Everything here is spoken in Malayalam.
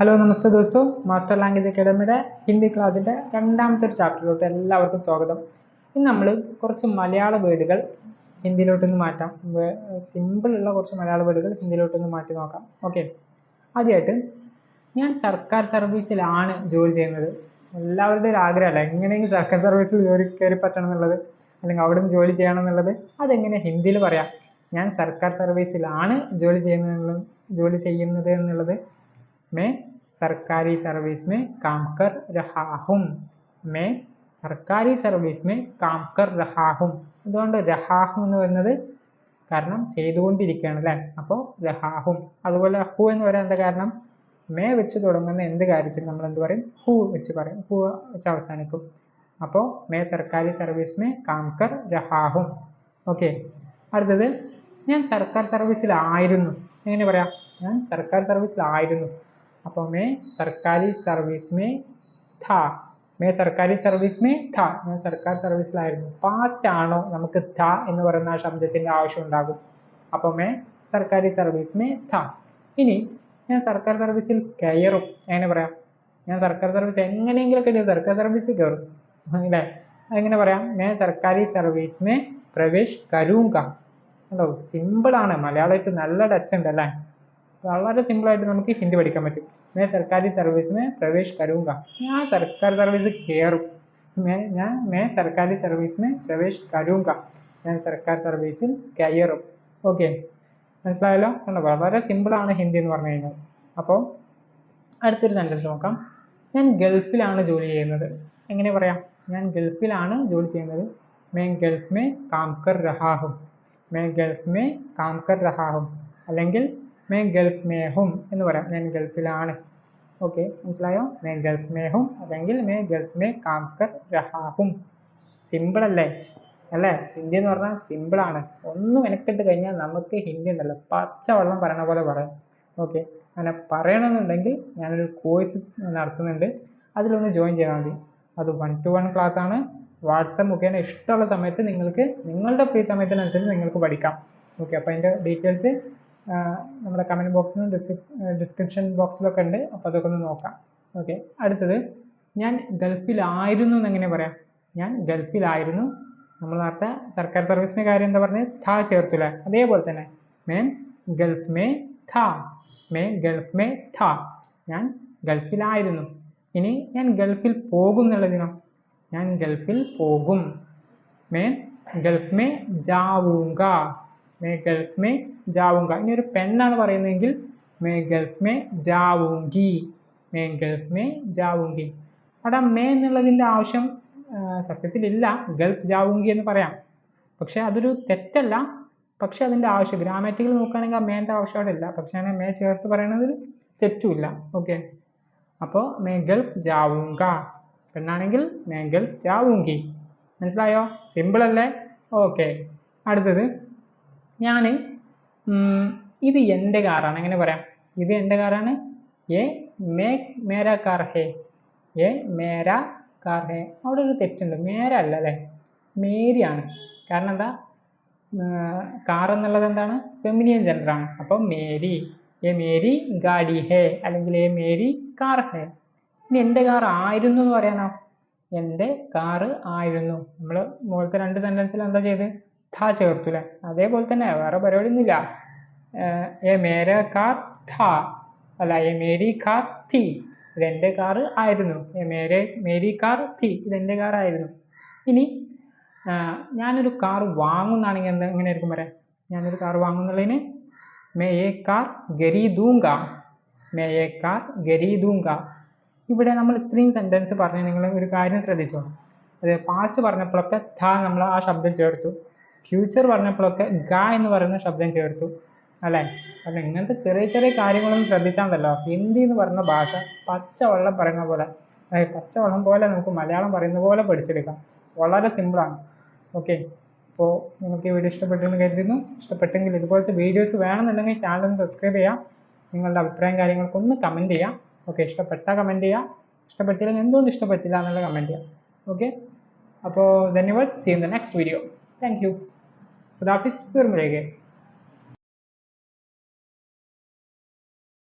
ഹലോ നമസ്തേ ദോസ്തോ. മാസ്റ്റർ ലാംഗ്വേജ് അക്കാഡമിയുടെ ഹിന്ദി ക്ലാസ്സിന്റെ രണ്ടാമത്തെ ഒരു ചാപ്റ്ററിലോട്ട് എല്ലാവർക്കും സ്വാഗതം. ഇന്ന് നമ്മൾ കുറച്ച് മലയാള വേർഡുകൾ ഹിന്ദിയിലോട്ടൊന്ന് മാറ്റാം. സിമ്പിൾ ഉള്ള കുറച്ച് മലയാള വേർഡുകൾ ഹിന്ദിയിലോട്ടൊന്ന് മാറ്റി നോക്കാം. ഓക്കെ ആദ്യമായിട്ട് ഞാൻ സർക്കാർ സർവീസിലാണ് ജോലി ചെയ്യുന്നത്. എല്ലാവരുടെയും ഒരു ആഗ്രഹമല്ല. എങ്ങനെയെങ്കിലും സർക്കാർ സർവീസിൽ ജോലി കയറി പറ്റണം എന്നുള്ളത് അല്ലെങ്കിൽ അവിടെ നിന്ന് ജോലി ചെയ്യണം എന്നുള്ളത് അതെങ്ങനെ ഹിന്ദിയിൽ പറയാം? ഞാൻ സർക്കാർ സർവീസിലാണ് ജോലി ചെയ്യുന്നത് ജോലി ചെയ്യുന്നത് എന്നുള്ളത് मैं सरकारी सर्विस में काम कर रहा हूँ मैं സർക്കാരി സർവീസ് മേ കാം കർ രഹാഹും അതുകൊണ്ട് രഹാഹും എന്ന് പറയുന്നത് കാരണം ചെയ്തുകൊണ്ടിരിക്കുകയാണ് അല്ലേ അപ്പോൾ രഹാഹും അതുപോലെ ഹു എന്ന് പറയാൻ എന്താ കാരണം മേ വെച്ച് തുടങ്ങുന്ന എന്ത് കാര്യത്തിൽ നമ്മൾ എന്ത് പറയും ഹു വെച്ച് പറയും ഹു വെച്ച് അവസാനിക്കും അപ്പോൾ മേ സർക്കാരി സർവീസ് മേ കാം കർ രഹാഹും ഓക്കെ അടുത്തത് ഞാൻ സർക്കാർ സർവീസിലായിരുന്നു എങ്ങനെ പറയാം ഞാൻ സർക്കാർ സർവീസിലായിരുന്നു അപ്പോൾ മേ സർക്കാരി സർവീസ് മേ ഥാ. മേ സർക്കാരി സർവീസ് മേ ഥാ. ഞാൻ സർക്കാർ സർവീസിലായിരുന്നു. പാസ്റ്റ് ആണോ നമുക്ക് ഥ എന്ന് പറയുന്ന ആ ശബ്ദത്തിന്റെ ആവശ്യം ഉണ്ടാകും. അപ്പോൾ മേ സർക്കാരി സർവീസ് മേ ഥാ. ഇനി ഞാൻ സർക്കാർ സർവീസിൽ കയറും. എങ്ങനെ പറയാം? ഞാൻ സർക്കാർ സർവീസ് എങ്ങനെയെങ്കിലുമൊക്കെ ഞാൻ സർക്കാർ സർവീസിൽ കയറും. അല്ലേ? അതെങ്ങനെ പറയാം? ഞാൻ സർക്കാരി സർവീസ് മേ പ്രവേശ് കരൂങ്ക. കണ്ടോ? സിമ്പിളാണ്. മലയാളത്തിൽ നല്ല ടച്ച് ഉണ്ട് അല്ലേ? വളരെ സിമ്പിളായിട്ട് നമുക്ക് ഹിന്ദി പഠിക്കാൻ പറ്റും. ഞാൻ സർക്കാർ സർവീസിന് പ്രവേശ് കരുങ്ക ഞാൻ സർക്കാർ സർവീസ് കയറും ഞാൻ ഞാൻ സർക്കാർ സർവീസിന് പ്രവേശ് കരുങ്ക ഞാൻ സർക്കാർ സർവീസിൽ കയറും ഓക്കെ മനസ്സിലായല്ലോ? കണ്ടോ? വളരെ സിമ്പിളാണ് ഹിന്ദി എന്ന് പറഞ്ഞു കഴിഞ്ഞാൽ. അപ്പോൾ അടുത്തൊരു സെന്റൻസ് നോക്കാം. ഞാൻ ഗൾഫിലാണ് ജോലി ചെയ്യുന്നത്. എങ്ങനെ പറയാം? ഞാൻ ഗൾഫിലാണ് ജോലി ചെയ്യുന്നത്. മേ ഗൾഫ് മേ കാം കർ റഹാഹും മേ ഗൾഫ് മേ കാം കർ റഹാഹും അല്ലെങ്കിൽ മേ ഗൾഫ് മേഹും എന്ന് പറയാം. ഞാൻ ഗൾഫിലാണ് ഓക്കെ മനസ്സിലായോ? മേ ഗൾഫ് മേഹും അല്ലെങ്കിൽ മേ ഗൾഫ് മേ കാംകർ രഹാഹും. സിമ്പിൾ അല്ലേ? അല്ലേ? ഹിന്ദി എന്ന് പറഞ്ഞാൽ സിമ്പിളാണ് ഒന്നും എനിക്കിട്ട് കഴിഞ്ഞാൽ നമുക്ക് ഹിന്ദി ഉണ്ടല്ലോ. പച്ചവെള്ളം പറയണ പോലെ പറയാം. ഓക്കെ അങ്ങനെ പറയണമെന്നുണ്ടെങ്കിൽ ഞാനൊരു കോഴ്സ് നടത്തുന്നുണ്ട്. അതിലൊന്ന് ജോയിൻ ചെയ്താൽ മതി. അത് വൺ ടു വൺ ക്ലാസ് ആണ്. വാട്സപ്പ് മുഖേന ഇഷ്ടമുള്ള സമയത്ത് നിങ്ങൾക്ക് നിങ്ങളുടെ ഫ്രീ സമയത്തിനനുസരിച്ച് നിങ്ങൾക്ക് പഠിക്കാം. ഓക്കെ അപ്പോൾ അതിന്റെ ഡീറ്റെയിൽസ് നമ്മുടെ കമന്റ് ബോക്സിലും ഡിസ്ക്രിപ്ഷൻ ബോക്സിലൊക്കെ ഉണ്ട്. അപ്പോൾ അതൊക്കെ ഒന്ന് നോക്കാം. ഓക്കെ അടുത്തത് ഞാൻ ഗൾഫിലായിരുന്നു എന്ന് എങ്ങനെ പറയാം? ഞാൻ ഗൾഫിലായിരുന്നു. നമ്മൾ നേരത്തെ സർക്കാർ സർവീസിന്റെ കാര്യം എന്താ പറഞ്ഞത് ഥാ ചേർത്തില്ല അതേപോലെ തന്നെ. മേൻ ഗൾഫ് മേ ഥാ. മേ ഗൾഫ് മേ ഥാ. ഞാൻ ഗൾഫിലായിരുന്നു. ഇനി ഞാൻ ഗൾഫിൽ പോകും എന്നുള്ളതിനോ ഞാൻ ഗൾഫിൽ പോകും. മേൻ ഗൾഫ് മേ ജാവൂങ്ക. മേ ഗൾഫ് മേ ജാവുങ്ക. ഇനി ഒരു പെണ്ണാണ് പറയുന്നതെങ്കിൽ മേ ഗൾഫ് മേ ജാവുങ്കി. മേ ഗൾഫ് മേ ജാവുങ്കി. അവിടെ മേ എന്നുള്ളതിന്റെ ആവശ്യം സത്യത്തിലില്ല. ഗൾഫ് ജാവുങ്കി എന്ന് പറയാം. പക്ഷേ അതൊരു തെറ്റല്ല. പക്ഷേ അതിന്റെ ആവശ്യം ഗ്രാമാറ്റിക്കൽ നോക്കുകയാണെങ്കിൽ ആ മേന്റെ ആവശ്യം അവിടെ ഇല്ല. പക്ഷേ ഞാൻ മേ ചേർത്ത് പറയണതിൽ തെറ്റുമില്ല. ഓക്കെ. അപ്പോൾ മേ ഗൾഫ് ജാവുങ്ക. പെണ്ണാണെങ്കിൽ മേ ഗൾഫ് ജാവുങ്കി. മനസ്സിലായോ? സിമ്പിൾ അല്ലേ ഓക്കെ. അടുത്തത്. ഞാൻ ഇത് എന്റെ കാറാണ്. എങ്ങനെ പറയാം? ഇത് എന്റെ കാറാണ്. എ മേ മേരാ കാർ ഹേ. എ മേരാ കാർ ഹേ. അവിടെ ഒരു തെറ്റുണ്ട്. മേര അല്ല അല്ലേ? മേരിയാണ്. കാരണം എന്താ? കാർ എന്നുള്ളത് എന്താണ്? ഫെമിനിയൻ ജെൻഡറാണ് അപ്പോൾ മേരി എ മേരി ഗാഡി ഹേ അല്ലെങ്കിൽ എ മേരി കാർ ഹേ. ഇനി എന്റെ കാർ ആയിരുന്നു എന്ന് പറയാനോ? എന്റെ കാറ് ആയിരുന്നു. നമ്മൾ മുകളിലത്തെ രണ്ട് സെന്റൻസിൽ എന്താ ചെയ്ത്? ഥ ചേർത്തു അല്ലേ അതേപോലെ തന്നെ വേറെ പരിപാടിയൊന്നുമില്ല. എ മേര കാർ ഥ. അല്ല എ മേരി കാർ തി ഇതെന്റെ കാറ് ആയിരുന്നു. എ മേരെ മേരി കാർ തി ഇതെന്റെ കാർ ആയിരുന്നു. ഇനി ഞാനൊരു കാർ വാങ്ങുന്നാണെങ്കിൽ എന്താ എങ്ങനെയായിരിക്കും പറയാം. ഞാനൊരു കാർ വാങ്ങുന്നുള്ളതിന് മേ എ കാർ ഗരീദൂങ്ക മേ എ കാർ ഗരീദൂങ്ക ഇവിടെ നമ്മൾ ഇത്രയും സെന്റൻസ് പറഞ്ഞ് നിങ്ങൾ ഒരു കാര്യം ശ്രദ്ധിച്ചോ അത് പാസ്റ്റ് പറഞ്ഞപ്പോഴൊക്കെ ഥ നമ്മൾ ആ ശബ്ദം ചേർത്തു. ഫ്യൂച്ചർ പറഞ്ഞപ്പോഴൊക്കെ ഗ എന്ന് പറയുന്ന ശബ്ദം ചേർത്തു. അല്ലേ? അപ്പം ഇങ്ങനത്തെ ചെറിയ ചെറിയ കാര്യങ്ങളൊന്നും ശ്രദ്ധിച്ചാൽ മതിയല്ലോ ഹിന്ദി എന്ന് പറയുന്ന ഭാഷ പച്ചവെള്ളം പറയുന്ന പോലെ പച്ചവെള്ളം പോലെ നമുക്ക് മലയാളം പറയുന്ന പോലെ പഠിച്ചെടുക്കാം. വളരെ സിമ്പിളാണ് ഓക്കെ അപ്പോൾ നിങ്ങൾക്ക് ഈ വീഡിയോ ഇഷ്ടപ്പെട്ടെന്ന് കരുതുന്നു. ഇഷ്ടപ്പെട്ടെങ്കിൽ ഇതുപോലത്തെ വീഡിയോസ് വേണമെന്നുണ്ടെങ്കിൽ ചാനൽ ഒന്ന് സബ്സ്ക്രൈബ് ചെയ്യാം. നിങ്ങളുടെ അഭിപ്രായം കാര്യങ്ങളൊക്കെ ഒന്ന് കമന്റ് ചെയ്യാം. ഓക്കെ ഇഷ്ടപ്പെട്ട കമന്റ് ചെയ്യാം. ഇഷ്ടപ്പെട്ടില്ലെങ്കിൽ എന്തുകൊണ്ട് ഇഷ്ടപ്പെട്ടില്ല എന്നുള്ള കമന്റ് ചെയ്യാം. ഓക്കെ അപ്പോൾ ധന്യവാദ്. See in the next video thank you खुदाफिस फिर मिलेंगे